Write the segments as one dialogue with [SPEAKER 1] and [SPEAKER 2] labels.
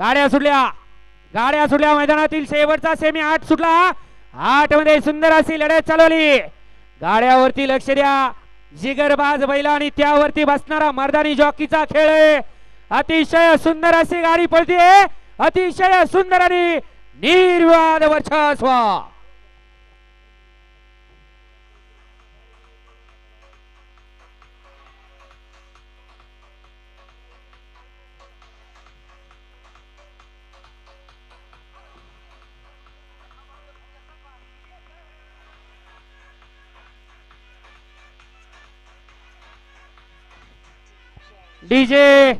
[SPEAKER 1] गाड्या सुटल्या. गाड्या सुटल्या मैदानातील शेवटचा सेमी आठ सुटला. आठमध्ये सुंदर अशी लढत चालवली. गाड्यावरती लक्ष द्या. जिगरबाज बैला आणि त्यावरती बसणारा मर्दानी जॉकीचा खेळ आहे. अतिशय सुंदर अशी गाडी पळते अतिशय सुंदर आणि निर्वाद वर्चस्व. डीजे।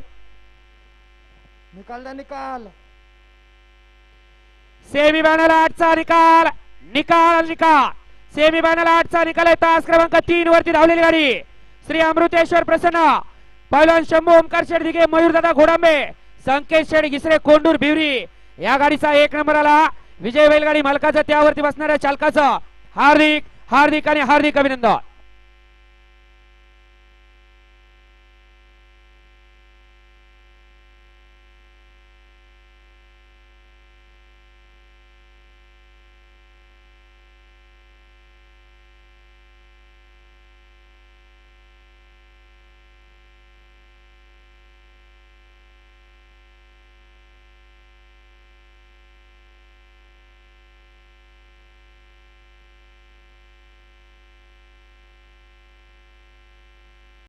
[SPEAKER 2] निकाल द्या निकाल.
[SPEAKER 1] सेमी फायनल आठचा निकाल. निकाल निकाल. सेमी फायनल आठचा निकाल आहे. तास क्रमांक तीन वरती धावलेली गाडी. श्री अमृतेश्वर प्रसन्न. पैलवान शंभू ओमकार शेठ दिघे मयूरदादा घोडांबे संकेत शेठ घिसरे कोंडूर भिवरी. या गाडीचा एक नंबर आला. विजय बैलगाडी मालकाचं त्यावरती बसणाऱ्या चालकाचं हार्दिक हार्दिक आणि हार्दिक अभिनंदन.